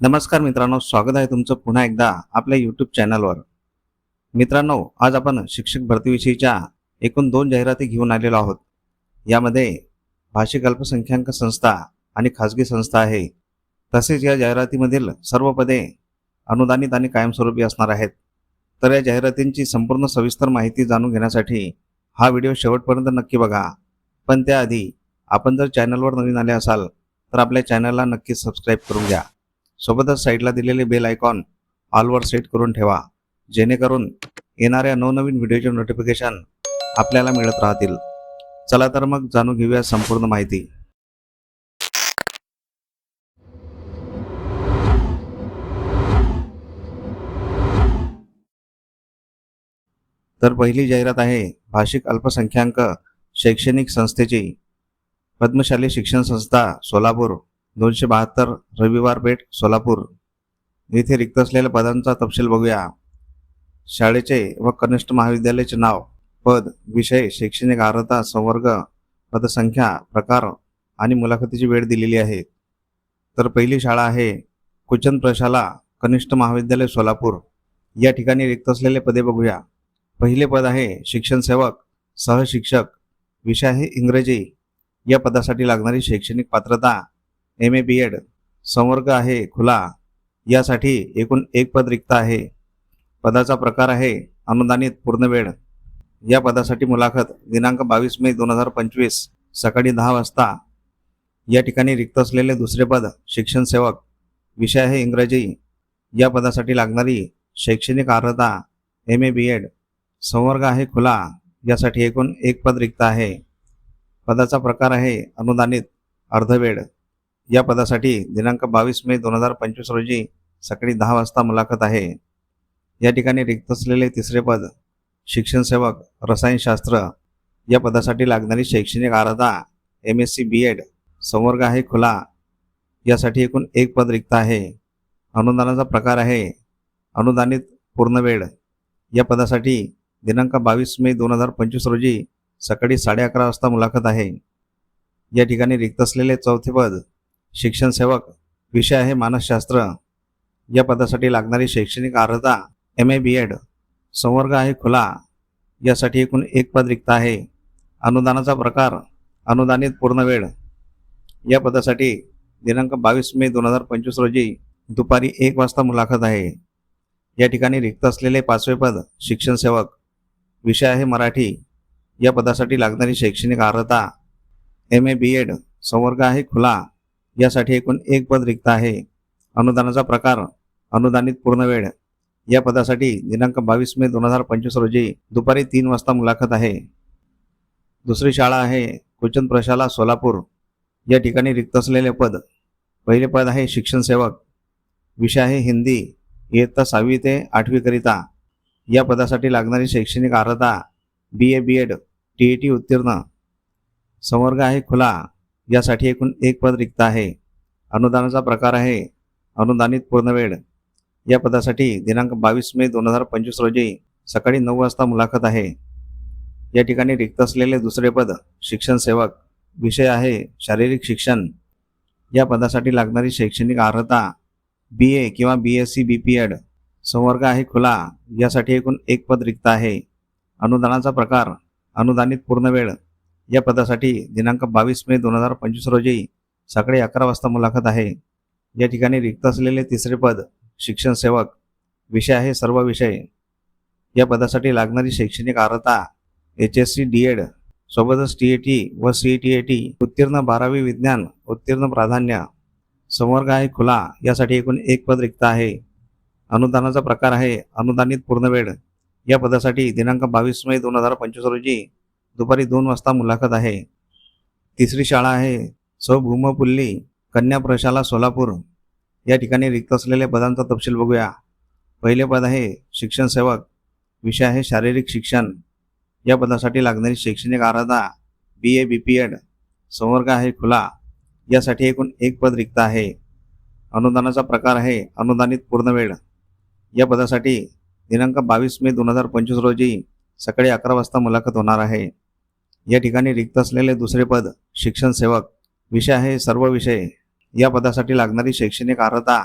नमस्कार मित्रांनो स्वागत आहे तुमचं पुन्हा एकदा आपल्या यूट्यूब चॅनलवर मित्रांनो आज आपण शिक्षक भरतीविषयीच्या एकूण दोन जाहिराती घेऊन आलेलो आहोत. यामध्ये भाषिक अल्पसंख्याक संस्था आणि खाजगी संस्था आहे. तसेच या जाहिरातीमधील सर्व पदे अनुदानित आणि कायमस्वरूपी असणार आहेत. तर या जाहिरातींची संपूर्ण सविस्तर माहिती जाणून घेण्यासाठी हा व्हिडिओ शेवटपर्यंत नक्की बघा. पण त्याआधी आपण जर चॅनलवर नवीन आले असाल तर आपल्या चॅनलला नक्की सबस्क्राईब करून घ्या. सोबतच साईडला दिलेले बेल आयकॉन ऑलवर सेट करून ठेवा जेणेकरून येणाऱ्या नवनवीन व्हिडिओचे नोटिफिकेशन आपल्याला मिळत राहतील. चला तर मग जाणून घेऊया संपूर्ण माहिती. तर पहिली जाहिरात आहे भाषिक अल्पसंख्याक शैक्षणिक संस्थेची. पद्मशाली शिक्षण संस्था सोलापूर. दोनशे बहात्तर रविवार पेठ सोलापूर. येथे रिक्त असलेल्या पदांचा तपशील बघूया. शाळेचे व कनिष्ठ महाविद्यालयाचे नाव पद विषय शैक्षणिक अर्हता संवर्ग पदसंख्या प्रकार आणि मुलाखतीची वेळ दिलेली आहे. तर पहिली शाळा आहे कुचन प्रशाला कनिष्ठ महाविद्यालय सोलापूर. या ठिकाणी रिक्त असलेले पदे बघूया. पहिले पद आहे शिक्षण सेवक सहशिक्षक विषय आहे इंग्रजी. या पदासाठी लागणारी शैक्षणिक पात्रता एम ए बी एड संवर्ग आहे खुला. यासाठी एकूण एक पद रिक्त आहे. पदाचा प्रकार आहे अनुदानित पूर्णवेळ. या पदासाठी मुलाखत दिनांक बावीस मे दोन हजार पंचवीस सकाळी दहा वाजता. या ठिकाणी रिक्त असलेले दुसरे पद शिक्षण सेवक. विषय आहे इंग्रजी. या पदासाठी लागणारी शैक्षणिक अर्हता एम ए बी एड संवर्ग आहे खुला. यासाठी एकूण एक पद रिक्त आहे. पदाचा प्रकार आहे अनुदानित अर्धवेळ. या पदासाठी दिनांक बावीस मे दोन हजार पंचवीस रोजी सकाळी दहा वाजता मुलाखत आहे. या ठिकाणी रिक्त असलेले तिसरे पद शिक्षण सेवक रसायनशास्त्र या पदासाठी लागणारी शैक्षणिक अर्हता M S C B Ed संवर्ग आहे खुला यासाठी एकूण एक पद रिक्त आहे. अनुदानाचा प्रकार आहे. अनुदानित पूर्णवेळ या पदासाठी दिनांक बावीस मे दोन हजार पंचवीस रोजी सकाळी साडे अकरा वाजता मुलाखत आहे. या ठिकाणी रिक्त असलेले चौथे पद शिक्षण सेवक विषय आहे मानसशास्त्र. या पदासाठी लागणारी शैक्षणिक अर्हता एम ए बी एड संवर्ग आहे खुला. यासाठी एकूण एक पद रिक्त आहे. अनुदानाचा प्रकार अनुदानित पूर्ण वेळ. या पदासाठी दिनांक बावीस मे दोन हजार पंचवीस रोजी दुपारी एक वाजता मुलाखत आहे. या ठिकाणी रिक्त असलेले पाचवे पद शिक्षण सेवक विषय आहे मराठी. या पदासाठी लागणारी शैक्षणिक अर्हता एम ए बी एड संवर्ग आहे खुला. यासाठी एकूण एक पद रिक्त आहे. अनुदानाचा प्रकार अनुदानित पूर्णवेळ या पदासाठी दिनांक बावीस मे दोन हजार पंचवीस रोजी दुपारी तीन वाजता मुलाखत आहे. दुसरी शाळा आहे कुचन प्रशाला सोलापूर. या ठिकाणी रिक्त असलेले पद. पहिले पद आहे शिक्षण सेवक. विषय आहे हिंदी. इयत्ता सहावी ते आठवीकरिता या पदासाठी लागणारी शैक्षणिक अर्हता B A B Ed T E T उत्तीर्ण. संवर्ग आहे खुला. यासाठी एकूण एक पद रिक्त आहे. अनुदानाचा प्रकार आहे. अनुदानित पूर्णवेळ या पदासाठी दिनांक बावीस मे दोन हजार पंचवीस रोजी सकाळी नऊ वाजता मुलाखत आहे. या ठिकाणी रिक्त असलेले दुसरे पद शिक्षण सेवक विषय आहे शारीरिक शिक्षण. या पदासाठी लागणारी शैक्षणिक अर्हता बी ए किंवा B S C B P Ed संवर्ग आहे खुला यासाठी एकूण एक पद रिक्त आहे. अनुदानाचा प्रकार अनुदानित पूर्णवेळ या पदासाठी दिनांक बावीस मे दोन हजार पंचवीस रोजी सकाळी अकरा वाजता मुलाखत आहे. या ठिकाणी रिक्त असलेले तिसरे पद शिक्षण सेवक विषय आहे सर्व विषय. या पदासाठी लागणारी शैक्षणिक अर्हता H S C D Ed सोबतच टी ए टी व सी टी ए टी उत्तीर्ण बारावी विज्ञान उत्तीर्ण प्राधान्य संवर्ग आहे खुला यासाठी एकूण एक पद रिक्त आहे. अनुदानाचा प्रकार आहे अनुदानित पूर्णवेळ. या पदासाठी दिनांक बावीस मे दोन हजार पंचवीस रोजी दुपारी दोन वाजता मुलाखत आहे. तिसरी शाळा आहे. सौ भूमपुल्ली कन्या प्रशाला सोलापूर. या ठिकाणी रिक्त असलेल्या पदांचा तपशील बघूया. पहिले पद आहे शिक्षण सेवक. विषय आहे शारीरिक शिक्षण. या पदासाठी लागणारी शैक्षणिक अर्हता B A B P Ed संवर्ग आहे खुला. यासाठी एकूण एक पद रिक्त आहे. अनुदानाचा प्रकार आहे अनुदानित पूर्णवेळ या पदासाठी दिनांक बावीस मे दोन हजार पंचवीस रोजी सकाळी अकरा वाजता मुलाखत होणार आहे. या ठिकाणी रिक्त असलेले दुसरे पद शिक्षण सेवक विषय आहे सर्व विषय. या पदासाठी लागणारी शैक्षणिक अर्हता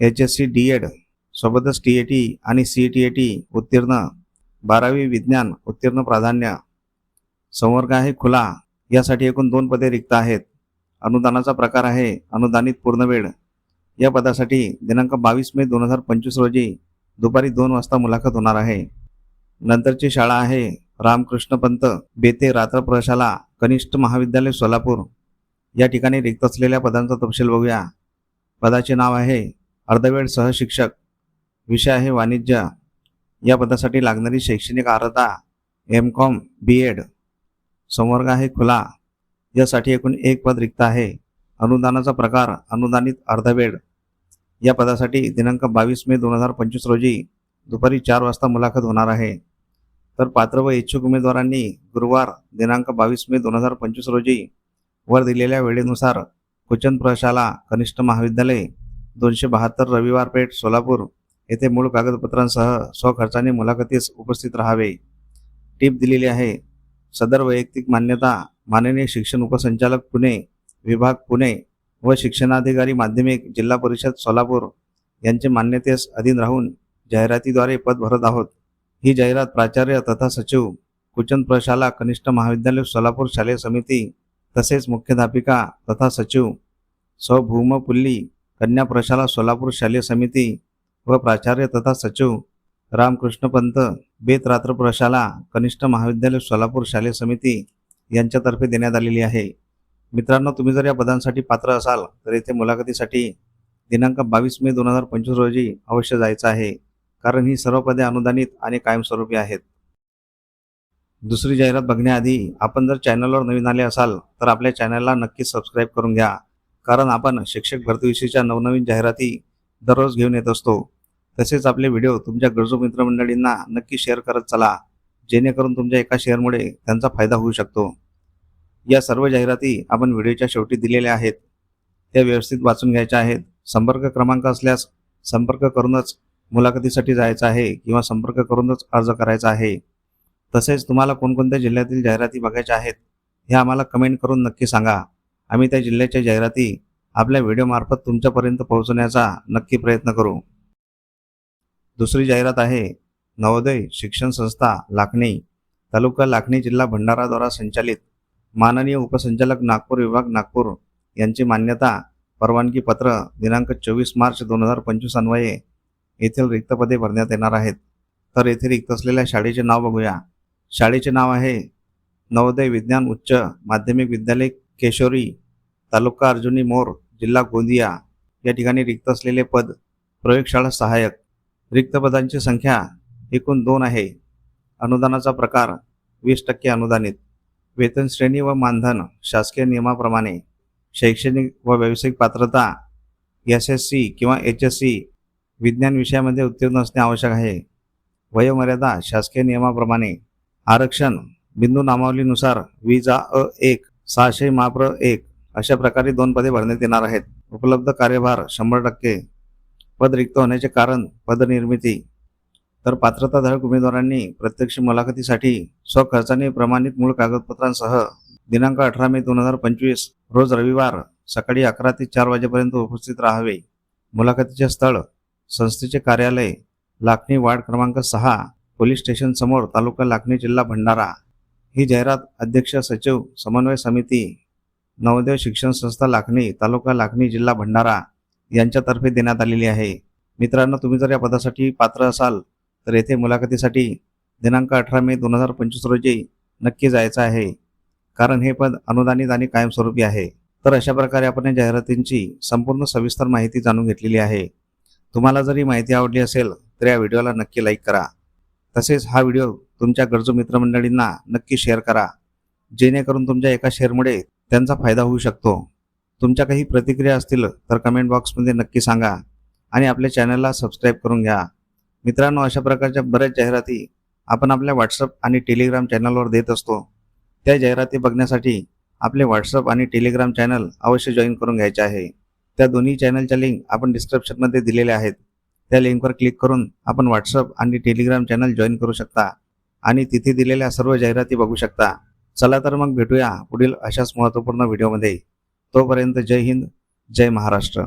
H S C D Ed सोबतच टी ए टी आणि सी टी ए टी उत्तीर्ण बारावी विज्ञान उत्तीर्ण प्राधान्य संवर्ग आहे खुला. यासाठी एकूण दोन पदे रिक्त आहेत. अनुदानाचा प्रकार आहे अनुदानित पूर्णवेळ. या पदासाठी दिनांक बावीस मे दोन हजार पंचवीस रोजी दुपारी दोन वाजता मुलाखत होणार आहे. नंतरची शाळा आहे रामकृष्ण पंत बेते रात्र प्रशाला कनिष्ठ महाविद्यालय सोलापूर. या ठिकाणी रिक्त असलेल्या पदांचा तपशील बघूया. पदाचे नाव आहे अर्धवेळ सहशिक्षक विषय आहे वाणिज्य. या पदासाठी लागणारी शैक्षणिक अर्हता एम कॉम बी एड संवर्ग आहे खुला. यासाठी एकूण एक पद रिक्त आहे. अनुदानाचा प्रकार अनुदानित अर्धवेळ. या पदासाठी दिनांक बावीस मे दोन हजार पंचवीस रोजी दुपारी चार वाजता मुलाखत होणार आहे. तर पात्र व इच्छुक उमेदवारांनी गुरुवार दिनांक बावीस मे दोन हजार पंचवीस रोजी वर दिलेल्या वेळेनुसार कुचन प्रशाला कनिष्ठ महाविद्यालय दोनशे बहात्तर रविवार पेठ सोलापूर येथे मूळ कागदपत्रांसह स्वखर्चाने मुलाखतीस उपस्थित राहावे. टीप दिलेली आहे. सदर वैयक्तिक मान्यता माननीय शिक्षण उपसंचालक पुणे विभाग पुणे व शिक्षणाधिकारी माध्यमिक जिल्हा परिषद सोलापूर यांचे मान्यतेस अधीन राहून जाहिरातीद्वारे पद भरत आहोत. ही जाहिरात प्राचार्य तथा सचिव कुचन प्रशाला कनिष्ठ महाविद्यालय सोलापूर शालेय समिती तसेच मुख्याध्यापिका तथा सचिव सौ भूमपुल्ली कन्या प्रशाला सोलापूर शालेय समिती व प्राचार्य तथा सचिव रामकृष्णपंत बेतरात्र प्रशाला कनिष्ठ महाविद्यालय सोलापूर शालेय समिती यांच्यातर्फे देण्यात आलेली आहे. मित्रांनो तुम्ही जर या पदांसाठी पात्र असाल तर येथे मुलाखतीसाठी दिनांक बावीस मे दोन हजार पंचवीस रोजी अवश्य जायचं आहे. कारण ही सर्व पदे अनुदानित आणि कायमस्वरूपी आहेत. दुसरी जाहिरात बघण्याआधी आपण जर चॅनलवर नवीन आले असाल तर आपल्या चॅनलला नक्कीच सबस्क्राईब करून घ्या. कारण आपण शिक्षक भरतीविषयीच्या नवनवीन जाहिराती दररोज घेऊन येत असतो. तसेच आपले व्हिडिओ तुमच्या गरजू मित्रमंडळींना नक्की शेअर करत चला. जेणेकरून तुमच्या एका शेअरमुळे त्यांचा फायदा होऊ शकतो. या सर्व जाहिराती आपण व्हिडिओच्या शेवटी दिलेल्या आहेत. त्या व्यवस्थित वाचून घ्यायच्या आहेत. संपर्क क्रमांक असल्यास संपर्क करूनच मुलाखतीसाठी जायचं आहे किंवा संपर्क करूनच अर्ज करायचा आहे तसेच तुम्हाला कोणकोणत्या जिल्ह्यातील जाहिराती बघायच्या आहेत हे आम्हाला कमेंट करून नक्की सांगा. आम्ही त्या जिल्ह्याच्या जाहिराती आपल्या व्हिडिओमार्फत तुमच्यापर्यंत पोहोचवण्याचा नक्की प्रयत्न करू. दुसरी जाहिरात आहे नवोदय शिक्षण संस्था लाखणी तालुका लाखणी जिल्हा भंडाराद्वारा संचालित माननीय उपसंचालक नागपूर विभाग नागपूर यांची मान्यता परवानगी पत्र दिनांक चोवीस मार्च दोन हजार पंचवीस अन्वये येथील रिक्त पदे भरण्यात येणार आहेत. तर येथे रिक्त असलेल्या शाळेचे नाव बघूया. शाळेचे नाव आहे नवोदय विज्ञान उच्च माध्यमिक विद्यालय केशोरी तालुका अर्जुनी मोर जिल्हा गोंदिया. या ठिकाणी रिक्त असलेले पद प्रयोगशाळा सहाय्यक. रिक्त पदांची संख्या एकूण दोन आहे. अनुदानाचा प्रकार वीस टक्के अनुदानित. वेतन श्रेणी व मानधन शासकीय नियमाप्रमाणे शैक्षणिक व व्यावसायिक पात्रता एस एस सी किंवा एच एस सी विज्ञान विषयामध्ये उत्तीर्ण असणे आवश्यक आहे. वयोमर्यादा शासकीय नियमाप्रमाणे आरक्षण बिंदू नामावलीनुसार विजा अ एक सहाशे माप्र एक अशा प्रकारे दोन पदे भरण्यात येणार आहेत. उपलब्ध कार्यभार शंभर टक्के पद रिक्त होण्याचे कारण पदनिर्मिती तर पात्रताधारक उमेदवारांनी प्रत्यक्ष मुलाखतीसाठी स्वखर्चाने प्रमाणित मूळ कागदपत्रांसह दिनांक अठरा मे दोन हजार पंचवीस रोज रविवार सकाळी अकरा ते चार वाजेपर्यंत उपस्थित राहावे. मुलाखतीचे स्थळ संस्थेचे कार्यालय लाखणी वार्ड क्रमांक सहा पोलीस स्टेशन समोर तालुका लाखणी जिल्हा भंडारा. ही जाहिरात अध्यक्ष सचिव समन्वय समिती नवोदय शिक्षण संस्था लाखणी तालुका लाखणी जिल्हा भंडारा यांच्यातर्फे देण्यात आलेली आहे. मित्रांनो तुम्ही जर या पदासाठी पात्र असाल तर येथे मुलाखतीसाठी दिनांक अठरा मे दोन हजार पंचवीस रोजी नक्की जायचं आहे. कारण हे पद अनुदानित आणि कायमस्वरूपी आहे. तर अशा प्रकारे आपण या जाहिरातींची संपूर्ण सविस्तर माहिती जाणून घेतलेली आहे. तुम्हाला जर ही माहिती आवडली असेल तर या व्हिडिओला नक्की लाईक करा. तसेच हा व्हिडिओ तुमच्या गरजू मित्रमंडळींना नक्की शेअर करा. जेणेकरून तुमच्या एका शेअरमुळे त्यांचा फायदा होऊ शकतो. तुमच्या काही प्रतिक्रिया असतील तर कमेंट बॉक्समध्ये नक्की सांगा आणि आपल्या चॅनलला सबस्क्राईब करून घ्या. मित्रांनो अशा प्रकारच्या बऱ्याच जाहिराती आपण आपल्या व्हॉट्सअप आणि टेलिग्राम चॅनलवर देत असतो. त्या जाहिराती बघण्यासाठी आपले व्हॉट्सअप आणि टेलिग्राम चॅनल अवश्य जॉईन करून घ्यायचे आहे. त्या दोन्ही चॅनलच्या लिंक आपण डिस्क्रिप्शनमध्ये दिलेल्या आहेत. त्या लिंकवर क्लिक करून आपण व्हॉट्सअप आणि टेलिग्राम चॅनल जॉईन करू शकता आणि तिथे दिलेल्या सर्व जाहिराती बघू शकता. चला तर मग भेटूया पुढील अशाच महत्त्वपूर्ण व्हिडिओमध्ये तोपर्यंत जय हिंद जय महाराष्ट्र.